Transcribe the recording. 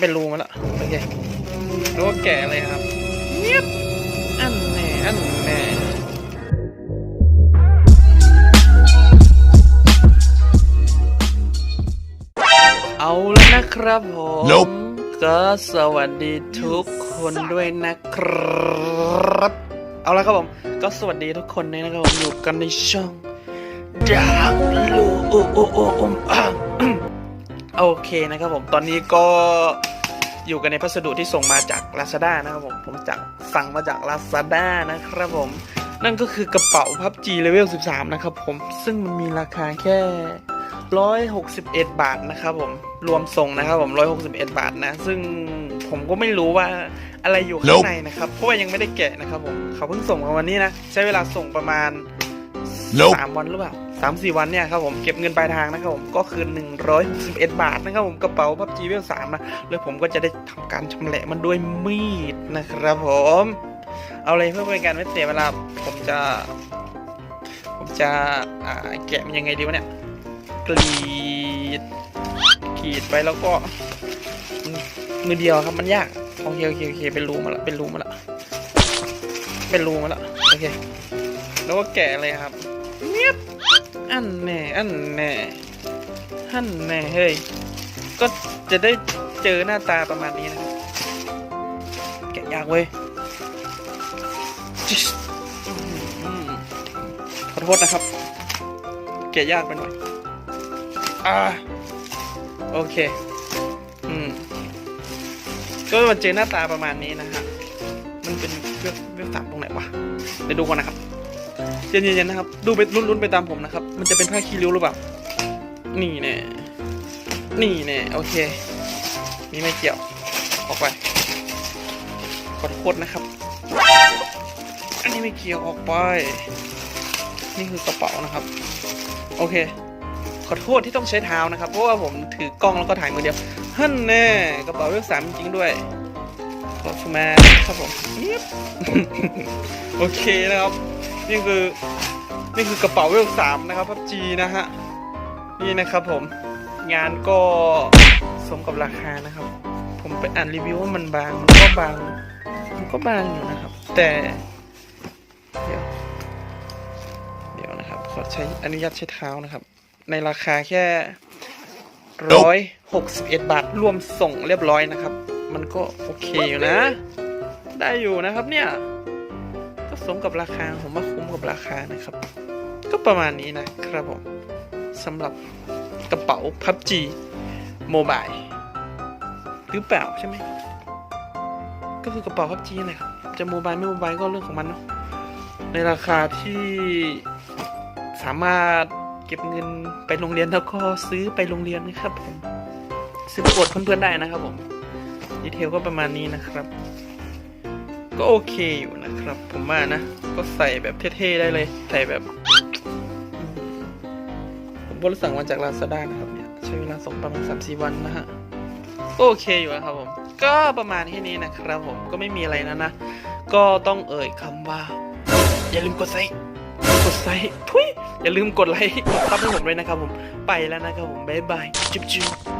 เป็นรูมาแล้วโอเครู้ว่าแก่เลยครับเงียบอันแน่อันแน่เอาแล้วนะครับผม Nope ก็สวัสดีทุกคนด้วยนะครับ เอาละครับผม ก็สวัสดีทุกคนเลยนะครับผมอยู่กันในช่องดากลูโอโอโออมอ่าง โอเคนะครับผมตอนนี้ก็อยู่กันในพัสดุที่ส่งมาจาก Lazada นะครับผมผมจากสั่งมาจาก Lazada นะครับผม นั่นก็คือกระเป๋าพับ G Level 13 นะครับผม ซึ่งมันมีราคาแค่ 161 บาทนะครับผม รวมส่งนะครับผม 161 บาทนะ ซึ่งผมก็ไม่รู้ว่าอะไรอยู่ข้าง Nope ในนะครับ เพราะว่ายังไม่ได้แกะนะครับผม เขาเพิ่งส่งมาวันนี้นะ ใช้เวลาส่งประมาณ Nope สามวันหรือเปล่า สามสี่วันเนี่ยครับผมเก็บเงินปลายทางนะครับผมก็คือ161บาทนะครับผมกระเป๋าพับจีเวลสามนะแล้วผมก็จะได้ทำการชำแหละมันด้วยมีดนะครับผม เอาเลยเพื่อเป็นการไม่เสียเวลาผมจะ ผมจะแกะมันยังไงดีวะเนี่ยกรีดกรีดไปแล้วก็มือเดียวครับมันยากโอเคโอเคโอเคเป็นรูมาละเป็นรูมาละเป็นรูมาละโอเคแล้วก็แกะเลยครับเงียบ อันแน่อันแน่อันแน่เฮ้ยก็จะได้เจอหน้าตาประมาณนี้นะครับแกะยากเว้ยจิสอืมขอโทษนะครับ แกะยากไปหน่อยอ่าโอเค อืม ก็มันเจอหน้าตาประมาณนี้นะฮะมันเป็นเว็บเว็บสามตรงไหนวะเดี๋ยวดูก่อนนะครับ เย็นๆนะครับ ดูไปลุ้นๆไปตามผมนะครับ มันจะเป็นผ้าคีริ้วหรือเปล่า นี่แน่ นี่แน่ โอเค นี่ไม่เกี่ยว ออกไป ขอโทษนะครับ อันนี้ไม่เกี่ยวออกไป นี่คือกระเป๋านะครับ โอเค ขอโทษที่ต้องใช้เท้านะครับ เพราะว่าผมถือกล้องแล้วก็ถ่ายมือเดียวฮั่นแน่ กระเป๋าเวลสามจริงๆด้วยขอบคุณมากครับผมโอเคนะครับ นี่คือนี่คือกระเป๋าเวลสามนะครับพับจีนะฮะนี่นะครับผมงานก็สมกับราคานะครับ ผมไปอ่านรีวิวว่ามันบางมันก็บางมันก็บางอยู่นะครับ แต่เดี๋ยวเดี๋ยวนะครับขอใช้อนุญาตใช้เท้านะครับ ในราคาแค่ร้อยหกสิบเอ็ดบาทรวมส่งเรียบร้อยนะครับ มันก็โอเคอยู่นะ ได้อยู่นะครับเนี่ยก็ส มกับราคาผมว่าคุ้มกับราคานะครับ ก็ประมาณนี้นะครับผมสำหรับกระเป๋า PUBG Mobile หรือเปล่าใช่ไหม ก็คือกระเป๋า PUBG นะครับ จะโมบายไม่โมบายก็เรื่องของมันเนาะในราคาที่สามารถเก็บเงินไปโรงเรียนแล้วก็ซื้อไปโรงเรียนนะครับผมซื้อประกวดเพื่อนๆได้นะครับผมดีเทลก็ประมาณนี้นะครับ ก็โอเคอยู่นะครับ ผมว่านะ ก็ใส่แบบเท่ๆได้เลย ใส่แบบผมก็สั่งมาจาก Lazada นะครับเนี่ยใช้เวลาส่งประมาณ3-4วันนะฮะโอเคอยู่นะครับผม ก็ประมาณที่นี้นะครับผมก็ไม่มีอะไรนะนะ ก็ต้องเอ่ยคำว่า อย่าลืมกดไลค์กดไลค์ทุยอย่าลืมกดไลค์กดซับให้ผมด้วยนะครับผมไปแล้วนะครับผมบ๊ายบายจุ๊บจุ๊บ